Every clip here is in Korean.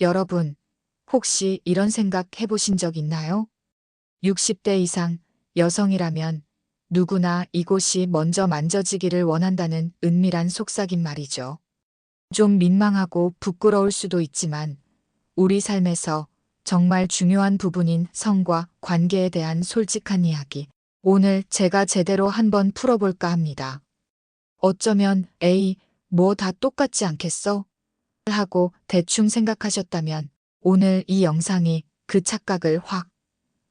여러분, 혹시 이런 생각 해보신 적 있나요? 60대 이상 여성이라면 누구나 이곳이 먼저 만져지기를 원한다는 은밀한 속삭임 말이죠. 좀 민망하고 부끄러울 수도 있지만 우리 삶에서 정말 중요한 부분인 성과 관계에 대한 솔직한 이야기. 오늘 제가 제대로 한번 풀어볼까 합니다. 어쩌면 에이, 뭐 다 똑같지 않겠어? 하고 대충 생각하셨다면 오늘 이 영상이 그 착각을 확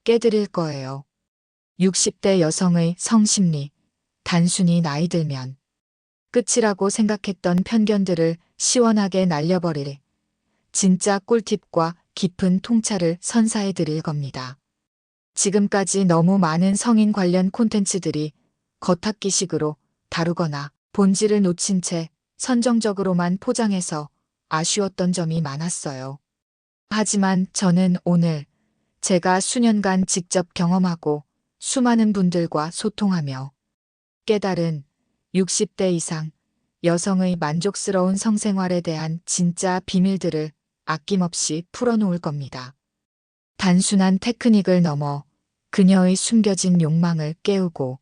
깨드릴 거예요. 60대 여성의 성심리, 단순히 나이 들면 끝이라고 생각했던 편견들을 시원하게 날려버릴 진짜 꿀팁과 깊은 통찰을 선사해 드릴 겁니다. 지금까지 너무 많은 성인 관련 콘텐츠들이 겉핥기식으로 다루거나 본질을 놓친 채 선정적으로만 포장해서 아쉬웠던 점이 많았어요. 하지만 저는 오늘 제가 수년간 직접 경험하고 수많은 분들과 소통하며 깨달은 60대 이상 여성의 만족스러운 성생활에 대한 진짜 비밀들을 아낌없이 풀어놓을 겁니다. 단순한 테크닉을 넘어 그녀의 숨겨진 욕망을 깨우고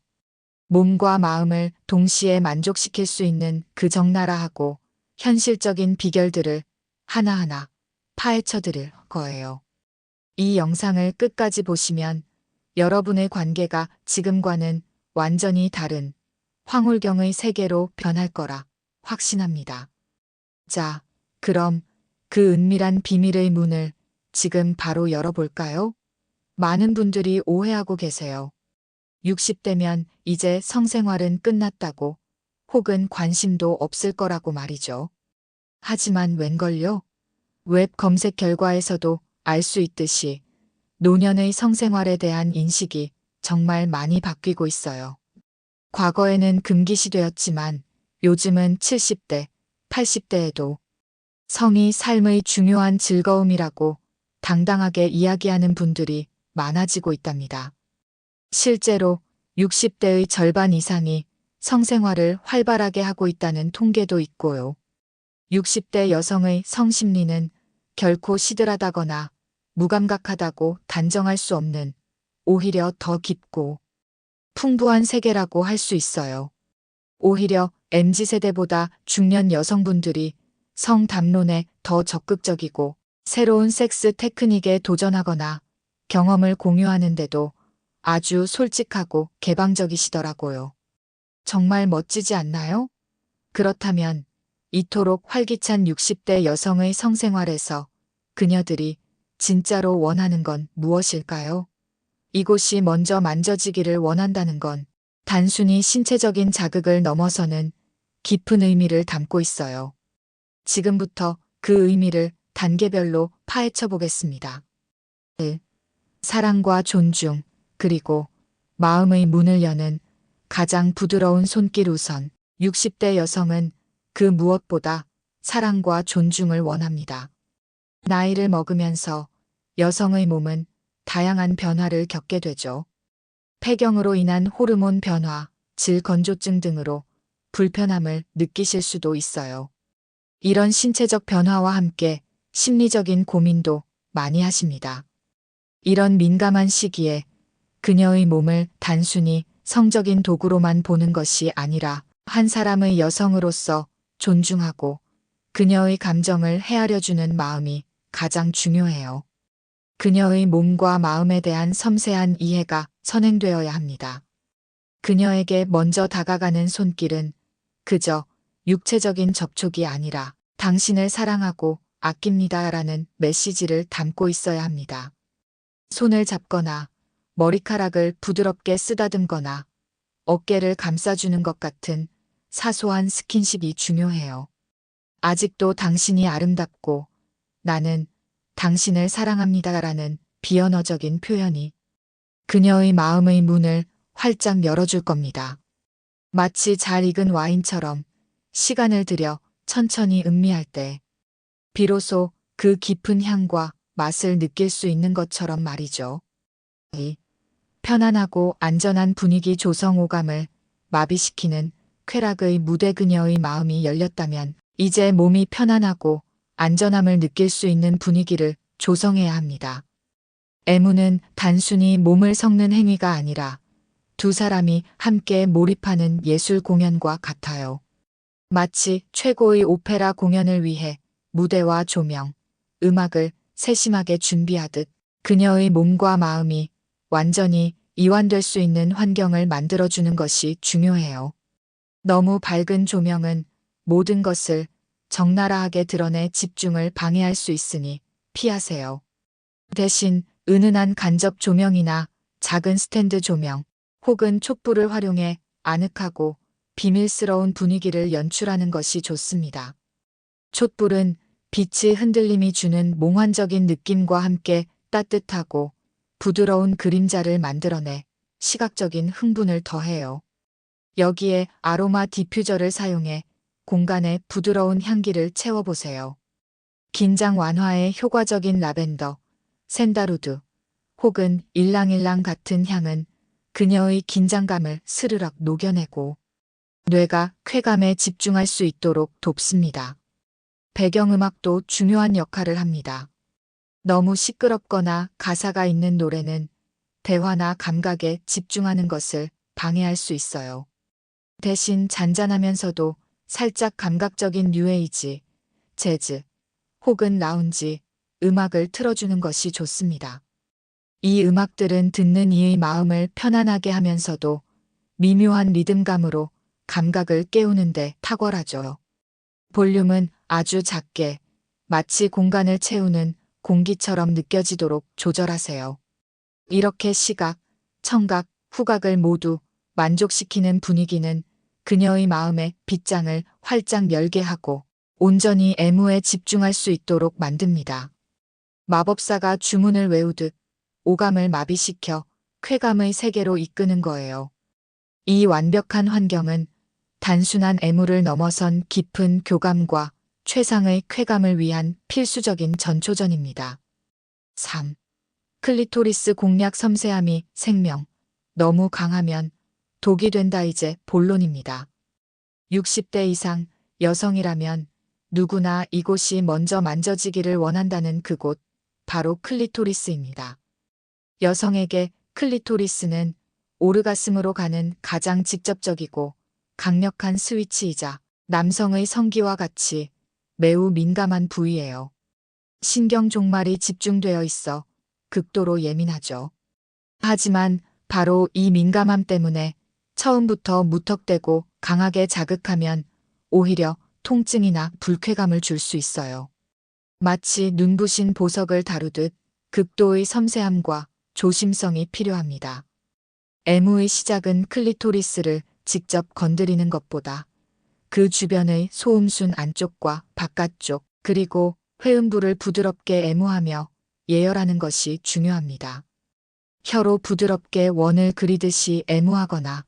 몸과 마음을 동시에 만족시킬 수 있는 그 적나라하고 현실적인 비결들을 하나하나 파헤쳐 드릴 거예요. 이 영상을 끝까지 보시면 여러분의 관계가 지금과는 완전히 다른 황홀경의 세계로 변할 거라 확신합니다. 자, 그럼 그 은밀한 비밀의 문을 지금 바로 열어볼까요? 많은 분들이 오해하고 계세요. 60대면 이제 성생활은 끝났다고 혹은 관심도 없을 거라고 말이죠. 하지만 웬걸요? 웹 검색 결과에서도 알 수 있듯이 노년의 성생활에 대한 인식이 정말 많이 바뀌고 있어요. 과거에는 금기시되었지만 요즘은 70대, 80대에도 성이 삶의 중요한 즐거움이라고 당당하게 이야기하는 분들이 많아지고 있답니다. 실제로 60대의 절반 이상이 성생활을 활발하게 하고 있다는 통계도 있고요. 60대 여성의 성심리는 결코 시들하다거나 무감각하다고 단정할 수 없는 오히려 더 깊고 풍부한 세계라고 할 수 있어요. 오히려 MZ세대보다 중년 여성분들이 성 담론에 더 적극적이고 새로운 섹스 테크닉에 도전하거나 경험을 공유하는데도 아주 솔직하고 개방적이시더라고요. 정말 멋지지 않나요? 그렇다면 이토록 활기찬 60대 여성의 성생활에서 그녀들이 진짜로 원하는 건 무엇일까요? 이곳이 먼저 만져지기를 원한다는 건 단순히 신체적인 자극을 넘어서는 깊은 의미를 담고 있어요. 지금부터 그 의미를 단계별로 파헤쳐 보겠습니다. 1. 사랑과 존중, 그리고 마음의 문을 여는 가장 부드러운 손길 우선 60대 여성은 그 무엇보다 사랑과 존중을 원합니다. 나이를 먹으면서 여성의 몸은 다양한 변화를 겪게 되죠. 폐경으로 인한 호르몬 변화, 질 건조증 등으로 불편함을 느끼실 수도 있어요. 이런 신체적 변화와 함께 심리적인 고민도 많이 하십니다. 이런 민감한 시기에 그녀의 몸을 단순히 성적인 도구로만 보는 것이 아니라 한 사람의 여성으로서 존중하고 그녀의 감정을 헤아려주는 마음이 가장 중요해요. 그녀의 몸과 마음에 대한 섬세한 이해가 선행되어야 합니다. 그녀에게 먼저 다가가는 손길은 그저 육체적인 접촉이 아니라 당신을 사랑하고 아낍니다 라는 메시지를 담고 있어야 합니다. 손을 잡거나 머리카락을 부드럽게 쓰다듬거나 어깨를 감싸주는 것 같은 사소한 스킨십이 중요해요. 아직도 당신이 아름답고 나는 당신을 사랑합니다 라는 비언어적인 표현이 그녀의 마음의 문을 활짝 열어줄 겁니다. 마치 잘 익은 와인처럼 시간을 들여 천천히 음미할 때 비로소 그 깊은 향과 맛을 느낄 수 있는 것처럼 말이죠. 이 편안하고 안전한 분위기 조성 오감을 마비시키는 쾌락의 무대 그녀의 마음이 열렸다면 이제 몸이 편안하고 안전함을 느낄 수 있는 분위기를 조성해야 합니다. 애무는 단순히 몸을 섞는 행위가 아니라 두 사람이 함께 몰입하는 예술 공연과 같아요. 마치 최고의 오페라 공연을 위해 무대와 조명, 음악을 세심하게 준비하듯 그녀의 몸과 마음이 완전히 이완될 수 있는 환경을 만들어주는 것이 중요해요. 너무 밝은 조명은 모든 것을 적나라하게 드러내 집중을 방해할 수 있으니 피하세요. 대신 은은한 간접 조명이나 작은 스탠드 조명 혹은 촛불을 활용해 아늑하고 비밀스러운 분위기를 연출하는 것이 좋습니다. 촛불은 빛의 흔들림이 주는 몽환적인 느낌과 함께 따뜻하고 부드러운 그림자를 만들어내 시각적인 흥분을 더해요. 여기에 아로마 디퓨저를 사용해 공간에 부드러운 향기를 채워보세요. 긴장 완화에 효과적인 라벤더, 샌다루드 혹은 일랑일랑 같은 향은 그녀의 긴장감을 스르륵 녹여내고 뇌가 쾌감에 집중할 수 있도록 돕습니다. 배경음악도 중요한 역할을 합니다. 너무 시끄럽거나 가사가 있는 노래는 대화나 감각에 집중하는 것을 방해할 수 있어요. 대신 잔잔하면서도 살짝 감각적인 뉴에이지, 재즈, 혹은 라운지 음악을 틀어주는 것이 좋습니다. 이 음악들은 듣는 이의 마음을 편안하게 하면서도 미묘한 리듬감으로 감각을 깨우는데 탁월하죠. 볼륨은 아주 작게 마치 공간을 채우는 공기처럼 느껴지도록 조절하세요. 이렇게 시각, 청각, 후각을 모두 만족시키는 분위기는 그녀의 마음의 빗장을 활짝 열게 하고 온전히 애무에 집중할 수 있도록 만듭니다. 마법사가 주문을 외우듯 오감을 마비시켜 쾌감의 세계로 이끄는 거예요. 이 완벽한 환경은 단순한 애무를 넘어선 깊은 교감과 최상의 쾌감을 위한 필수적인 전초전입니다. 3. 클리토리스 공략 섬세함이 생명. 너무 강하면 독이 된다 이제 본론입니다. 60대 이상 여성이라면 누구나 이곳이 먼저 만져지기를 원한다는 그곳, 바로 클리토리스입니다. 여성에게 클리토리스는 오르가슴으로 가는 가장 직접적이고 강력한 스위치이자 남성의 성기와 같이 매우 민감한 부위예요. 신경 종말이 집중되어 있어 극도로 예민하죠. 하지만 바로 이 민감함 때문에 처음부터 무턱대고 강하게 자극하면 오히려 통증이나 불쾌감을 줄 수 있어요. 마치 눈부신 보석을 다루듯 극도의 섬세함과 조심성이 필요합니다. 애무의 시작은 클리토리스를 직접 건드리는 것보다 그 주변의 소음순 안쪽과 바깥쪽 그리고 회음부를 부드럽게 애무하며 예열하는 것이 중요합니다. 혀로 부드럽게 원을 그리듯이 애무하거나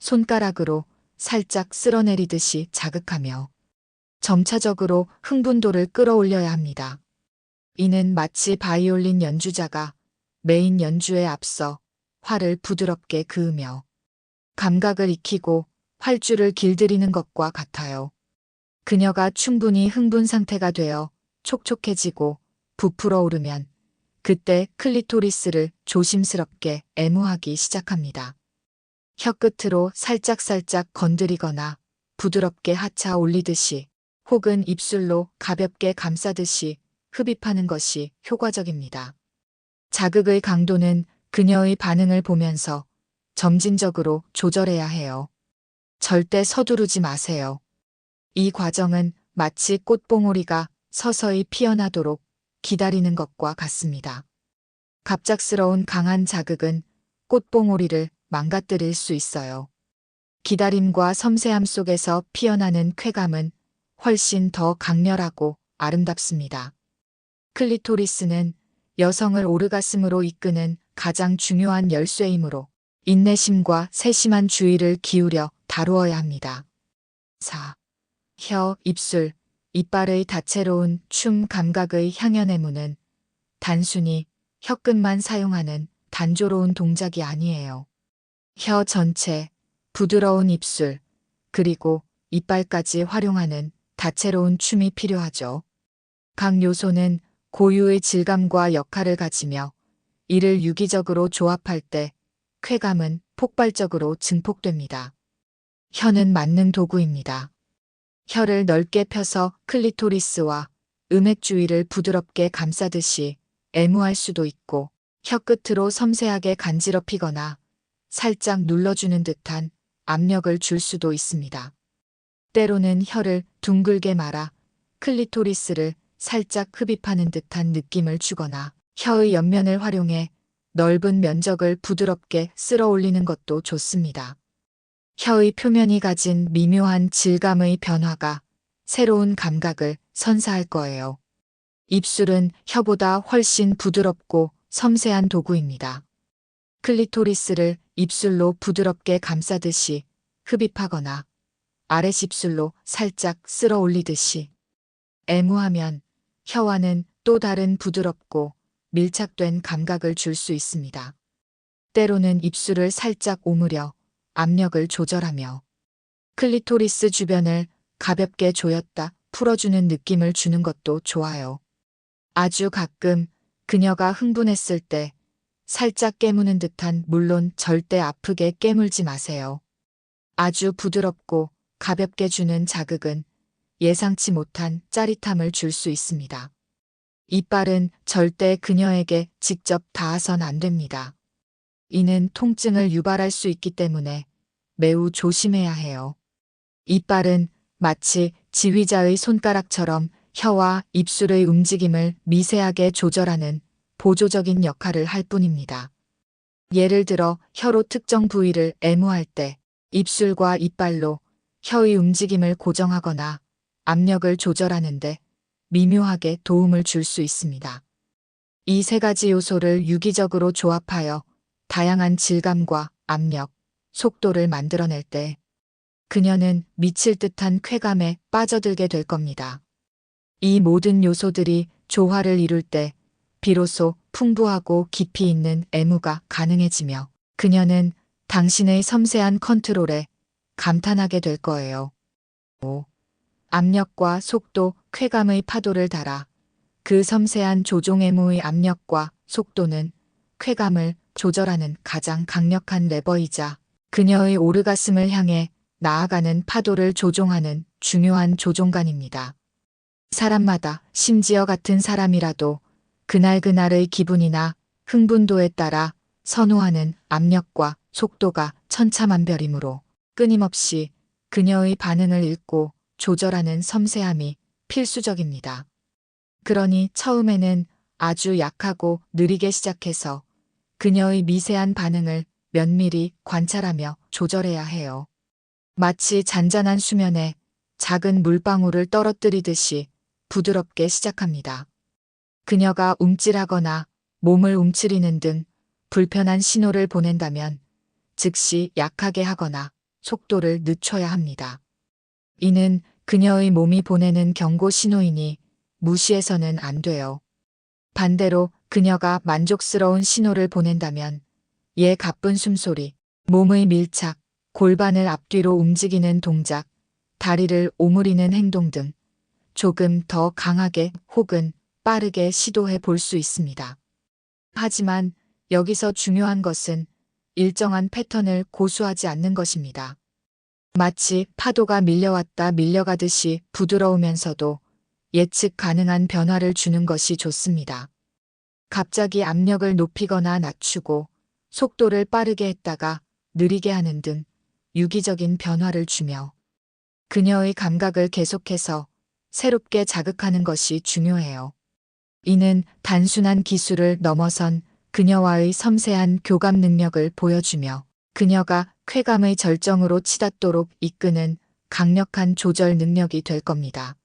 손가락으로 살짝 쓸어내리듯이 자극하며 점차적으로 흥분도를 끌어올려야 합니다. 이는 마치 바이올린 연주자가 메인 연주에 앞서 활을 부드럽게 그으며 감각을 익히고 활주를 길들이는 것과 같아요. 그녀가 충분히 흥분 상태가 되어 촉촉해지고 부풀어 오르면 그때 클리토리스를 조심스럽게 애무하기 시작합니다. 혀끝으로 살짝살짝 건드리거나 부드럽게 하차 올리듯이 혹은 입술로 가볍게 감싸듯이 흡입하는 것이 효과적입니다. 자극의 강도는 그녀의 반응을 보면서 점진적으로 조절해야 해요. 절대 서두르지 마세요. 이 과정은 마치 꽃봉오리가 서서히 피어나도록 기다리는 것과 같습니다. 갑작스러운 강한 자극은 꽃봉오리를 망가뜨릴 수 있어요. 기다림과 섬세함 속에서 피어나는 쾌감은 훨씬 더 강렬하고 아름답습니다. 클리토리스는 여성을 오르가슴으로 이끄는 가장 중요한 열쇠이므로 인내심과 세심한 주의를 기울여 다루어야 합니다. 4. 혀, 입술, 이빨의 다채로운 춤 감각의 향연의 문은 단순히 혀끝만 사용하는 단조로운 동작이 아니에요. 혀 전체, 부드러운 입술, 그리고 이빨까지 활용하는 다채로운 춤이 필요하죠. 각 요소는 고유의 질감과 역할을 가지며 이를 유기적으로 조합할 때 쾌감은 폭발적으로 증폭됩니다. 혀는 맞는 도구입니다. 혀를 넓게 펴서 클리토리스와 음액 주위를 부드럽게 감싸듯이 애무할 수도 있고 혀 끝으로 섬세하게 간지럽히거나 살짝 눌러주는 듯한 압력을 줄 수도 있습니다. 때로는 혀를 둥글게 말아 클리토리스를 살짝 흡입하는 듯한 느낌을 주거나 혀의 옆면을 활용해 넓은 면적을 부드럽게 쓸어 올리는 것도 좋습니다. 혀의 표면이 가진 미묘한 질감의 변화가 새로운 감각을 선사할 거예요. 입술은 혀보다 훨씬 부드럽고 섬세한 도구입니다. 클리토리스를 입술로 부드럽게 감싸듯이 흡입하거나 아랫입술로 살짝 쓸어 올리듯이 애무하면 혀와는 또 다른 부드럽고 밀착된 감각을 줄 수 있습니다. 때로는 입술을 살짝 오므려 압력을 조절하며 클리토리스 주변을 가볍게 조였다 풀어주는 느낌을 주는 것도 좋아요. 아주 가끔 그녀가 흥분했을 때 살짝 깨무는 듯한 물론 절대 아프게 깨물지 마세요. 아주 부드럽고 가볍게 주는 자극은 예상치 못한 짜릿함을 줄 수 있습니다. 이빨은 절대 그녀에게 직접 닿아선 안 됩니다. 이는 통증을 유발할 수 있기 때문에 매우 조심해야 해요. 이빨은 마치 지휘자의 손가락처럼 혀와 입술의 움직임을 미세하게 조절하는 보조적인 역할을 할 뿐입니다. 예를 들어 혀로 특정 부위를 애무할 때 입술과 이빨로 혀의 움직임을 고정하거나 압력을 조절하는데 미묘하게 도움을 줄 수 있습니다. 이 세 가지 요소를 유기적으로 조합하여 다양한 질감과 압력, 속도를 만들어낼 때 그녀는 미칠 듯한 쾌감에 빠져들게 될 겁니다. 이 모든 요소들이 조화를 이룰 때 비로소 풍부하고 깊이 있는 애무가 가능해지며 그녀는 당신의 섬세한 컨트롤에 감탄하게 될 거예요. 5. 압력과 속도, 쾌감의 파도를 달아 그 섬세한 조종 애무의 압력과 속도는 쾌감을 조절하는 가장 강력한 레버이자 그녀의 오르가슴을 향해 나아가는 파도를 조종하는 중요한 조종관입니다. 사람마다 심지어 같은 사람이라도 그날그날의 기분이나 흥분도에 따라 선호하는 압력과 속도가 천차만별이므로 끊임없이 그녀의 반응을 읽고 조절하는 섬세함이 필수적입니다. 그러니 처음에는 아주 약하고 느리게 시작해서 그녀의 미세한 반응을 면밀히 관찰하며 조절해야 해요. 마치 잔잔한 수면에 작은 물방울을 떨어뜨리듯이 부드럽게 시작합니다. 그녀가 움찔하거나 몸을 움츠리는 등 불편한 신호를 보낸다면 즉시 약하게 하거나 속도를 늦춰야 합니다. 이는 그녀의 몸이 보내는 경고 신호이니 무시해서는 안 돼요. 반대로 그녀가 만족스러운 신호를 보낸다면 얘 가쁜 숨소리, 몸의 밀착, 골반을 앞뒤로 움직이는 동작, 다리를 오므리는 행동 등 조금 더 강하게 혹은 빠르게 시도해 볼 수 있습니다. 하지만 여기서 중요한 것은 일정한 패턴을 고수하지 않는 것입니다. 마치 파도가 밀려왔다 밀려가듯이 부드러우면서도 예측 가능한 변화를 주는 것이 좋습니다. 갑자기 압력을 높이거나 낮추고 속도를 빠르게 했다가 느리게 하는 등 유기적인 변화를 주며 그녀의 감각을 계속해서 새롭게 자극하는 것이 중요해요. 이는 단순한 기술을 넘어선 그녀와의 섬세한 교감 능력을 보여주며 그녀가 쾌감의 절정으로 치닫도록 이끄는 강력한 조절 능력이 될 겁니다.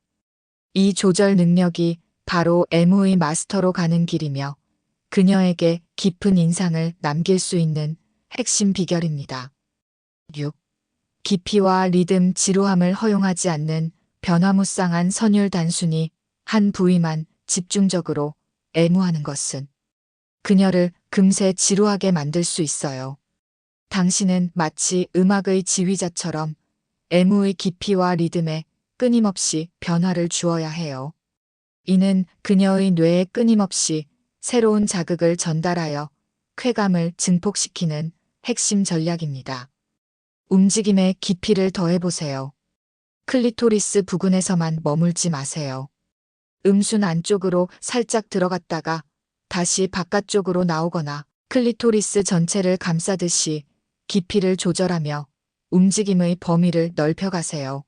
이 조절 능력이 바로 애무의 마스터로 가는 길이며 그녀에게 깊은 인상을 남길 수 있는 핵심 비결입니다. 6. 깊이와 리듬 지루함을 허용하지 않는 변화무쌍한 선율 단순히 한 부위만 집중적으로 애무하는 것은 그녀를 금세 지루하게 만들 수 있어요. 당신은 마치 음악의 지휘자처럼 애무의 깊이와 리듬에 끊임없이 변화를 주어야 해요. 이는 그녀의 뇌에 끊임없이 새로운 자극을 전달하여 쾌감을 증폭시키는 핵심 전략입니다. 움직임의 깊이를 더해보세요. 클리토리스 부근에서만 머물지 마세요. 음순 안쪽으로 살짝 들어갔다가 다시 바깥쪽으로 나오거나 클리토리스 전체를 감싸듯이 깊이를 조절하며 움직임의 범위를 넓혀가세요.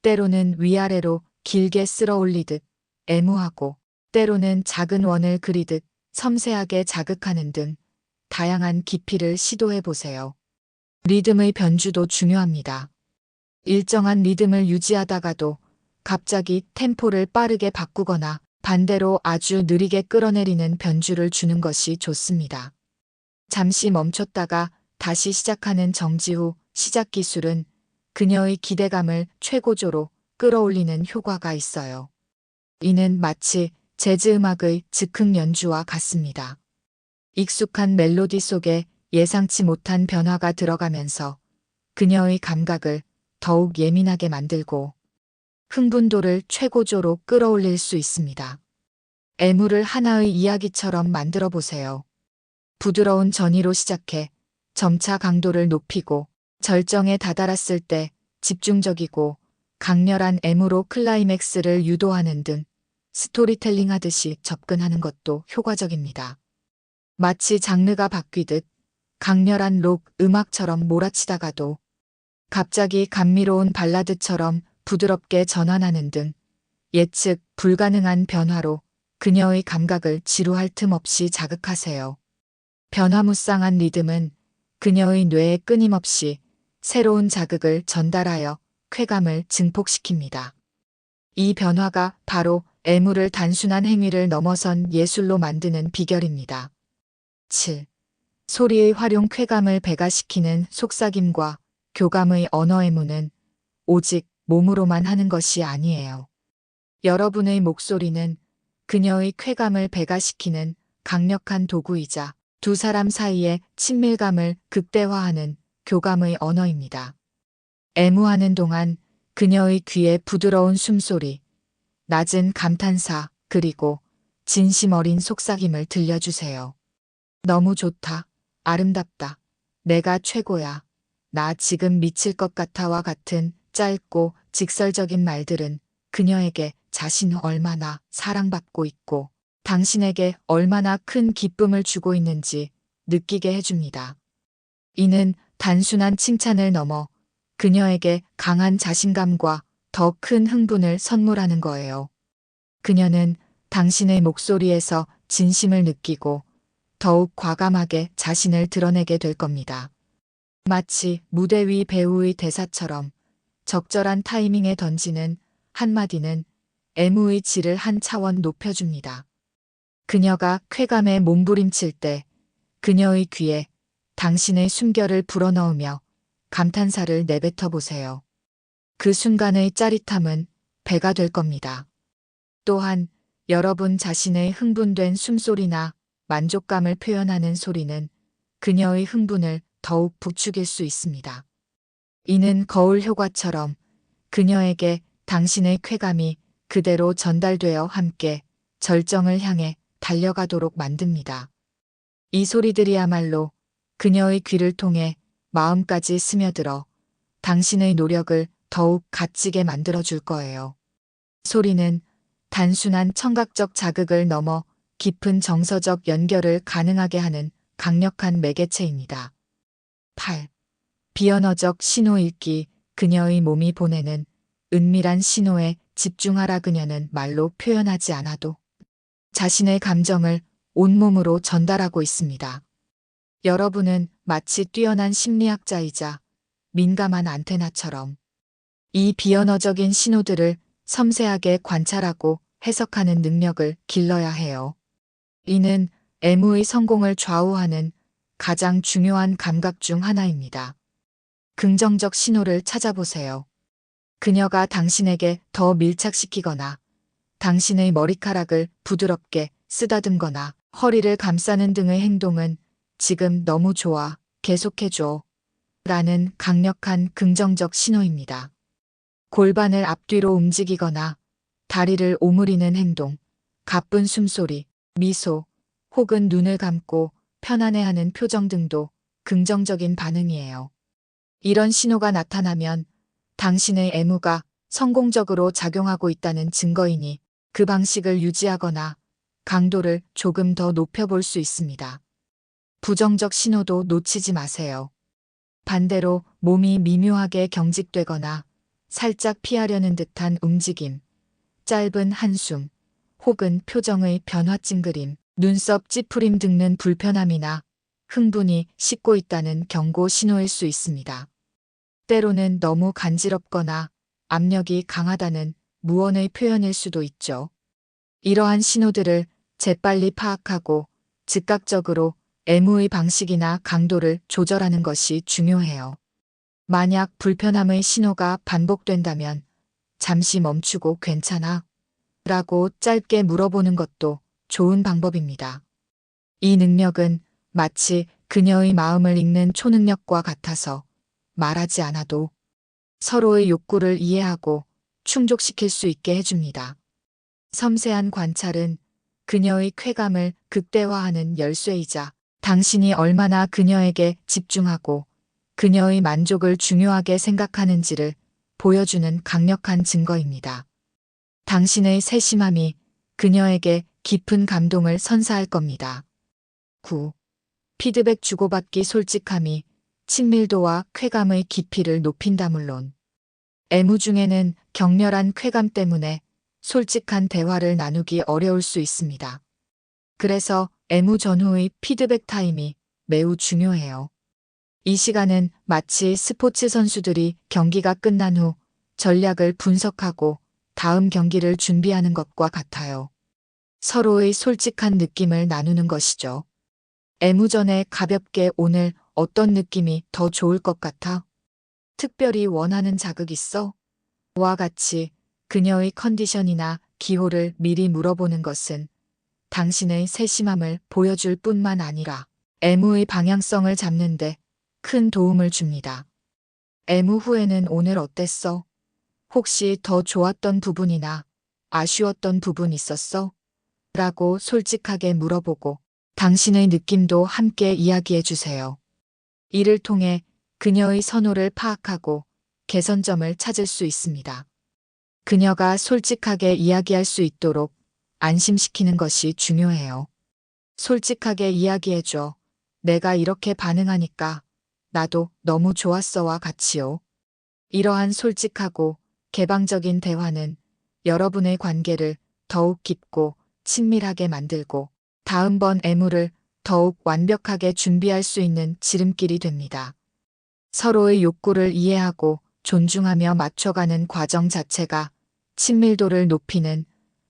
때로는 위아래로 길게 쓸어 올리듯 애무하고 때로는 작은 원을 그리듯 섬세하게 자극하는 등 다양한 깊이를 시도해 보세요. 리듬의 변주도 중요합니다. 일정한 리듬을 유지하다가도 갑자기 템포를 빠르게 바꾸거나 반대로 아주 느리게 끌어내리는 변주를 주는 것이 좋습니다. 잠시 멈췄다가 다시 시작하는 정지 후 시작 기술은 그녀의 기대감을 최고조로 끌어올리는 효과가 있어요. 이는 마치 재즈 음악의 즉흥 연주와 같습니다. 익숙한 멜로디 속에 예상치 못한 변화가 들어가면서 그녀의 감각을 더욱 예민하게 만들고 흥분도를 최고조로 끌어올릴 수 있습니다. 애무를 하나의 이야기처럼 만들어 보세요. 부드러운 전이로 시작해 점차 강도를 높이고 절정에 다다랐을 때 집중적이고 강렬한 애무로 클라이맥스를 유도하는 등 스토리텔링 하듯이 접근하는 것도 효과적입니다. 마치 장르가 바뀌듯 강렬한 록 음악처럼 몰아치다가도 갑자기 감미로운 발라드처럼 부드럽게 전환하는 등 예측 불가능한 변화로 그녀의 감각을 지루할 틈 없이 자극하세요. 변화무쌍한 리듬은 그녀의 뇌에 끊임없이 새로운 자극을 전달하여 쾌감을 증폭시킵니다. 이 변화가 바로 애무를 단순한 행위를 넘어선 예술로 만드는 비결입니다. 7. 소리의 활용 쾌감을 배가시키는 속삭임과 교감의 언어 애무는 오직 몸으로만 하는 것이 아니에요. 여러분의 목소리는 그녀의 쾌감을 배가시키는 강력한 도구이자 두 사람 사이의 친밀감을 극대화하는 교감의 언어입니다. 애무하는 동안 그녀의 귀에 부드러운 숨소리, 낮은 감탄사, 그리고 진심 어린 속삭임을 들려주세요. 너무 좋다. 아름답다. 내가 최고야. 나 지금 미칠 것 같아와 같은 짧고 직설적인 말들은 그녀에게 자신이 얼마나 사랑받고 있고 당신에게 얼마나 큰 기쁨을 주고 있는지 느끼게 해줍니다. 이는 단순한 칭찬을 넘어 그녀에게 강한 자신감과 더 큰 흥분을 선물하는 거예요. 그녀는 당신의 목소리에서 진심을 느끼고 더욱 과감하게 자신을 드러내게 될 겁니다. 마치 무대 위 배우의 대사처럼 적절한 타이밍에 던지는 한마디는 애무의 질을 한 차원 높여줍니다. 그녀가 쾌감에 몸부림칠 때 그녀의 귀에 당신의 숨결을 불어넣으며 감탄사를 내뱉어 보세요. 그 순간의 짜릿함은 배가 될 겁니다. 또한 여러분 자신의 흥분된 숨소리나 만족감을 표현하는 소리는 그녀의 흥분을 더욱 부추길 수 있습니다. 이는 거울 효과처럼 그녀에게 당신의 쾌감이 그대로 전달되어 함께 절정을 향해 달려가도록 만듭니다. 이 소리들이야말로 그녀의 귀를 통해 마음까지 스며들어 당신의 노력을 더욱 값지게 만들어줄 거예요. 소리는 단순한 청각적 자극을 넘어 깊은 정서적 연결을 가능하게 하는 강력한 매개체입니다. 8. 비언어적 신호 읽기 그녀의 몸이 보내는 은밀한 신호에 집중하라 그녀는 말로 표현하지 않아도 자신의 감정을 온몸으로 전달하고 있습니다. 여러분은 마치 뛰어난 심리학자이자 민감한 안테나처럼 이 비언어적인 신호들을 섬세하게 관찰하고 해석하는 능력을 길러야 해요. 이는 애무의 성공을 좌우하는 가장 중요한 감각 중 하나입니다. 긍정적 신호를 찾아보세요. 그녀가 당신에게 더 밀착시키거나 당신의 머리카락을 부드럽게 쓰다듬거나 허리를 감싸는 등의 행동은 지금 너무 좋아. 계속해줘. 라는 강력한 긍정적 신호입니다. 골반을 앞뒤로 움직이거나 다리를 오므리는 행동, 가쁜 숨소리, 미소, 혹은 눈을 감고 편안해하는 표정 등도 긍정적인 반응이에요. 이런 신호가 나타나면 당신의 애무가 성공적으로 작용하고 있다는 증거이니 그 방식을 유지하거나 강도를 조금 더 높여볼 수 있습니다. 부정적 신호도 놓치지 마세요. 반대로 몸이 미묘하게 경직되거나 살짝 피하려는 듯한 움직임, 짧은 한숨, 혹은 표정의 변화 찡그림, 눈썹 찌푸림 등은 불편함이나 흥분이 씻고 있다는 경고 신호일 수 있습니다. 때로는 너무 간지럽거나 압력이 강하다는 무언의 표현일 수도 있죠. 이러한 신호들을 재빨리 파악하고 즉각적으로 애무의 방식이나 강도를 조절하는 것이 중요해요. 만약 불편함의 신호가 반복된다면 잠시 멈추고 괜찮아? 라고 짧게 물어보는 것도 좋은 방법입니다. 이 능력은 마치 그녀의 마음을 읽는 초능력과 같아서 말하지 않아도 서로의 욕구를 이해하고 충족시킬 수 있게 해줍니다. 섬세한 관찰은 그녀의 쾌감을 극대화하는 열쇠이자 당신이 얼마나 그녀에게 집중하고 그녀의 만족을 중요하게 생각하는지를 보여주는 강력한 증거입니다. 당신의 세심함이 그녀에게 깊은 감동을 선사할 겁니다. 9. 피드백 주고받기 솔직함이 친밀도와 쾌감의 깊이를 높인다 물론 애무 중에는 격렬한 쾌감 때문에 솔직한 대화를 나누기 어려울 수 있습니다. 그래서 애무 전후의 피드백 타임이 매우 중요해요. 이 시간은 마치 스포츠 선수들이 경기가 끝난 후 전략을 분석하고 다음 경기를 준비하는 것과 같아요. 서로의 솔직한 느낌을 나누는 것이죠. 애무전에 가볍게 오늘 어떤 느낌이 더 좋을 것 같아? 특별히 원하는 자극 있어? 와 같이 그녀의 컨디션이나 기호를 미리 물어보는 것은 당신의 세심함을 보여줄 뿐만 아니라 애무의 방향성을 잡는데 큰 도움을 줍니다. 애무 후에는 오늘 어땠어? 혹시 더 좋았던 부분이나 아쉬웠던 부분 있었어? 라고 솔직하게 물어보고 당신의 느낌도 함께 이야기해 주세요. 이를 통해 그녀의 선호를 파악하고 개선점을 찾을 수 있습니다. 그녀가 솔직하게 이야기할 수 있도록 안심시키는 것이 중요해요. 솔직하게 이야기해줘. 내가 이렇게 반응하니까 나도 너무 좋았어와 같이요. 이러한 솔직하고 개방적인 대화는 여러분의 관계를 더욱 깊고 친밀하게 만들고 다음번 애무를 더욱 완벽하게 준비할 수 있는 지름길이 됩니다. 서로의 욕구를 이해하고 존중하며 맞춰가는 과정 자체가 친밀도를 높이는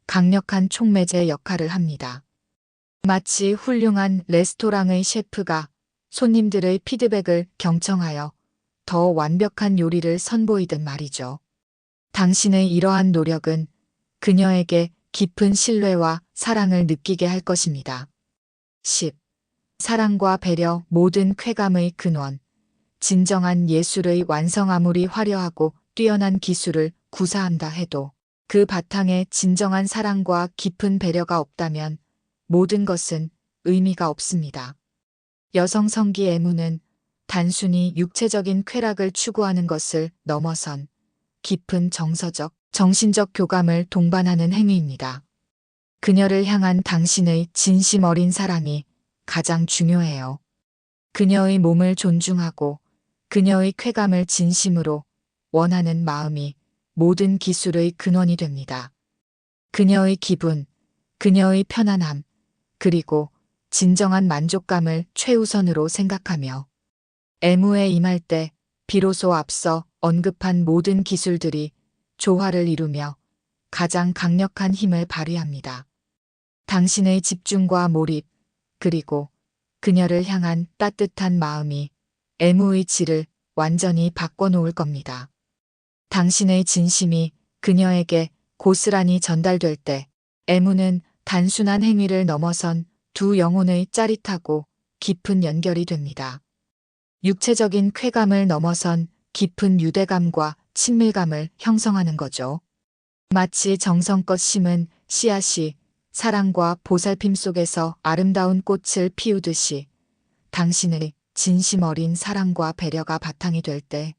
강력한 촉매제 역할을 합니다. 마치 훌륭한 레스토랑의 셰프가 손님들의 피드백을 경청하여 더 완벽한 요리를 선보이듯 말이죠. 당신의 이러한 노력은 그녀에게 깊은 신뢰와 사랑을 느끼게 할 것입니다. 10. 사랑과 배려 모든 쾌감의 근원. 진정한 예술의 완성 아무리 화려하고 뛰어난 기술을 구사한다 해도 그 바탕에 진정한 사랑과 깊은 배려가 없다면 모든 것은 의미가 없습니다. 여성 성기 애무는 단순히 육체적인 쾌락을 추구하는 것을 넘어선 깊은 정서적, 정신적 교감을 동반하는 행위입니다. 그녀를 향한 당신의 진심 어린 사랑이 가장 중요해요. 그녀의 몸을 존중하고 그녀의 쾌감을 진심으로 원하는 마음이 모든 기술의 근원이 됩니다. 그녀의 기분, 그녀의 편안함, 그리고 진정한 만족감을 최우선으로 생각하며 애무에 임할 때 비로소 앞서 언급한 모든 기술들이 조화를 이루며 가장 강력한 힘을 발휘합니다. 당신의 집중과 몰입, 그리고 그녀를 향한 따뜻한 마음이 애무의 질을 완전히 바꿔놓을 겁니다. 당신의 진심이 그녀에게 고스란히 전달될 때 애무는 단순한 행위를 넘어선 두 영혼의 짜릿하고 깊은 연결이 됩니다. 육체적인 쾌감을 넘어선 깊은 유대감과 친밀감을 형성하는 거죠. 마치 정성껏 심은 씨앗이 사랑과 보살핌 속에서 아름다운 꽃을 피우듯이 당신의 진심 어린 사랑과 배려가 바탕이 될 때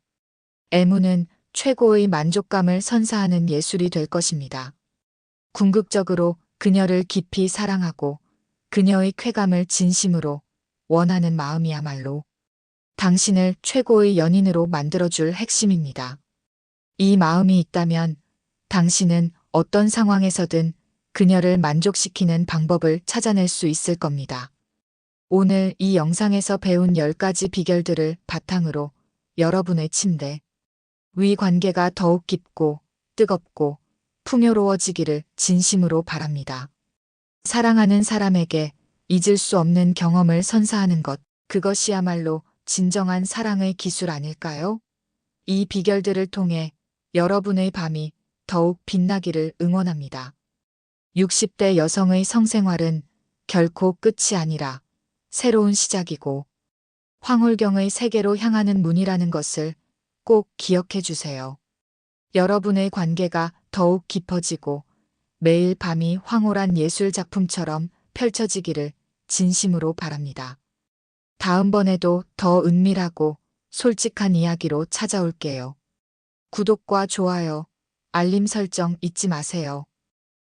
애무는 최고의 만족감을 선사하는 예술이 될 것입니다. 궁극적으로 그녀를 깊이 사랑하고 그녀의 쾌감을 진심으로 원하는 마음이야말로 당신을 최고의 연인으로 만들어줄 핵심입니다. 이 마음이 있다면 당신은 어떤 상황에서든 그녀를 만족시키는 방법을 찾아낼 수 있을 겁니다. 오늘 이 영상에서 배운 10가지 비결들을 바탕으로 여러분의 침대 위 관계가 더욱 깊고 뜨겁고 풍요로워지기를 진심으로 바랍니다. 사랑하는 사람에게 잊을 수 없는 경험을 선사하는 것, 그것이야말로 진정한 사랑의 기술 아닐까요? 이 비결들을 통해 여러분의 밤이 더욱 빛나기를 응원합니다. 60대 여성의 성생활은 결코 끝이 아니라 새로운 시작이고 황홀경의 세계로 향하는 문이라는 것을 꼭 기억해 주세요. 여러분의 관계가 더욱 깊어지고 매일 밤이 황홀한 예술 작품처럼 펼쳐지기를 진심으로 바랍니다. 다음번에도 더 은밀하고 솔직한 이야기로 찾아올게요. 구독과 좋아요, 알림 설정 잊지 마세요.